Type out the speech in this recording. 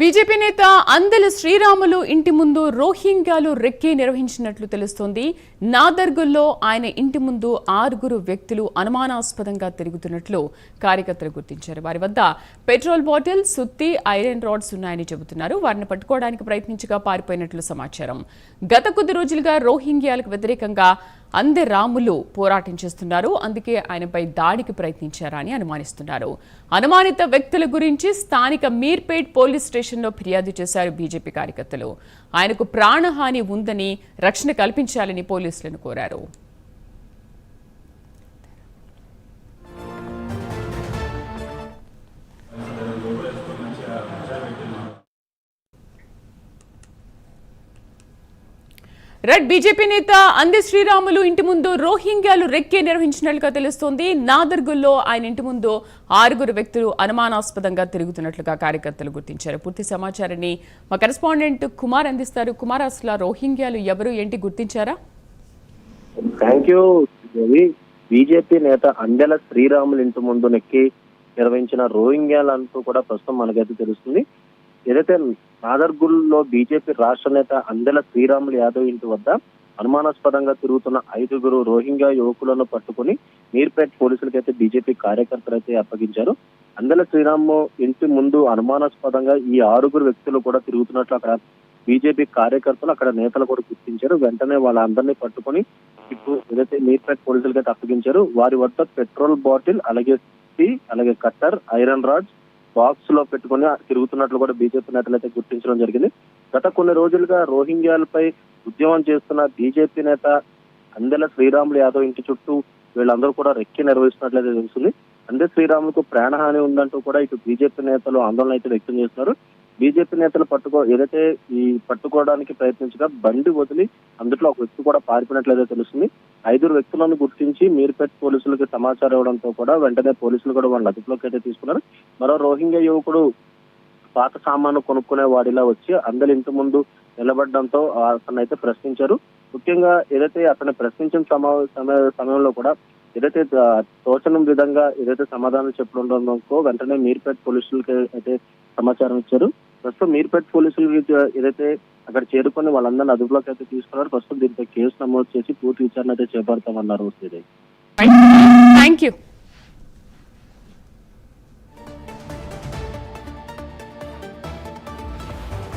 BJP నేత అందెల శ్రీరాములు ఇంటి ముందు రోహింగ్యాలు రెక్కి నిర్వహించినట్లు తెలుస్తోంది. నాదర్గుల్లో ఆయన ఇంటి ముందు ఆరుగురు వ్యక్తులు అనుమానాస్పదంగా తిరుగుతున్నట్లు కార్యకర్తలు గుర్తించారు. వారి వద్ద పెట్రోల్ బాటిల్ సుత్తి ఐరన్ రాడ్స్ ఉన్నాయని చెబుతున్నారు. వారిని పట్టుకోవడానికి ప్రయత్నించగా పారిపోయినట్లు సమాచారం. గత కొద్ది రోజులుగా రోహింగ్యాలకు వ్యతిరేకంగా అందె రాములు పోరాటం చేస్తున్నారు. అందుకే ఆయనపై దాడికి ప్రయత్నించారని అనుమానిస్తున్నారు. అనుమానిత వ్యక్తుల గురించి స్థానిక మీర్పేట్ పోలీస్ స్టేషన్లో ఫిర్యాదు చేశారు బీజేపీ కార్యకర్తలు. ఆయనకు ప్రాణహాని ఉందని రక్షణ కల్పించాలని పోలీసులను కోరారు. రెడ్ బీజేపీ నేత అంది శ్రీరాములు ఇంటి ముందు రోహింగ్యాలు రెక్కే నిర్వహించినట్లుగా తెలుస్తోంది. నాదర్గుల్లో ఆయన ఇంటి ముందు ఆరుగురు వ్యక్తులు అనుమానాస్పదంగా తిరుగుతున్నట్లుగా కార్యకర్తలు గుర్తించారు. పూర్తి సమాచారాన్ని మా కరెస్పాండెంట్ కుమార్ అందిస్తారు. కుమార్ అసలు రోహింగ్యాలు ఎవరు ఏంటి గుర్తించారా? థ్యాంక్ యూ బీజేపీ నేత అందెల శ్రీరాములు ఇంటి ముందు నెక్కి నిర్వహించిన రోహింగ్యాలు అంటూ కూడా ప్రస్తుతం మనకైతే తెలుస్తుంది. ఏదైతే నాదర్గుల్లో బీజేపీ రాష్ట్ర నేత అందెల శ్రీరాములు యాదవ్ ఇంటి వద్ద అనుమానాస్పదంగా తిరుగుతున్న ఐదుగురు రోహింగ్యా యువకులను పట్టుకుని మీర్పేట్ పోలీసులకైతే బీజేపీ కార్యకర్తలు అయితే అప్పగించారు. అందెల శ్రీరాము ఇంటి ముందు అనుమానాస్పదంగా ఈ ఆరుగురు వ్యక్తులు కూడా తిరుగుతున్నట్లు అక్కడ బీజేపీ కార్యకర్తలు అక్కడ నేతలు కూడా గుర్తించారు. వెంటనే వాళ్ళందరినీ పట్టుకొని ఇప్పుడు ఏదైతే మీర్పేట్ పోలీసులకైతే అప్పగించారు వారి వద్ద పెట్రోల్ బాటిల్ అలాగే అలాగే కట్టర్ ఐరన్ రాడ్స్ బాక్స్లో పెట్టుకుని తిరుగుతున్నట్లు కూడా బీజేపీ నేతలు అయితే గుర్తించడం జరిగింది. గత కొన్ని రోజులుగా రోహింగ్యాలపై ఉద్యమం చేస్తున్న బీజేపీ నేత అందెల శ్రీరాములు యాదవ్ ఇంటి చుట్టూ వీళ్ళందరూ కూడా రెక్కి నిర్వహిస్తున్నట్లయితే తెలుస్తుంది. అందే శ్రీరాములకు ప్రాణహాని ఉందంటూ కూడా ఇటు బీజేపీ నేతలు ఆందోళన అయితే వ్యక్తం చేస్తున్నారు. బీజేపీ నేతలు పట్టుకో ఏదైతే ఈ పట్టుకోవడానికి ప్రయత్నించగా బండి వదిలి అందులో ఒక వ్యక్తి కూడా పారిపోయినట్లయితే తెలుస్తుంది. ఐదుగురు వ్యక్తులను గుర్తించి మీర్పేట్ పోలీసులకు సమాచారం ఇవ్వడంతో కూడా వెంటనే పోలీసులు కూడా వాళ్ళు అదుపులోకి అయితే తీసుకున్నారు. మరో రోహింగ్యా యువకుడు పాత సామాను కొనుక్కునే వాడిలా వచ్చి అందరి ఇంటి ముందు నిలబడడంతో అతను అయితే ప్రశ్నించారు. ముఖ్యంగా ఏదైతే అతను ప్రశ్నించిన సమా- సమయంలో కూడా ఏదైతే తోచనం తోచని విధంగా ఏదైతే సమాధానం చెప్పడంతో వెంటనే మీర్పేట్ పోలీసులకి అయితే సమాచారం ఇచ్చారు. ప్రస్తుతం మీర్పేట్ పోలీసులు ఏదైతే అక్కడ చేరుకొని వాళ్ళందరినీ అదుపులోకి అయితే తీసుకున్నారు ప్రస్తుతం దీనిపై కేసు నమోదు చేసి పూర్తి విచారణ అయితే చేపడతామన్నారు శ్రీదేవి. Thank you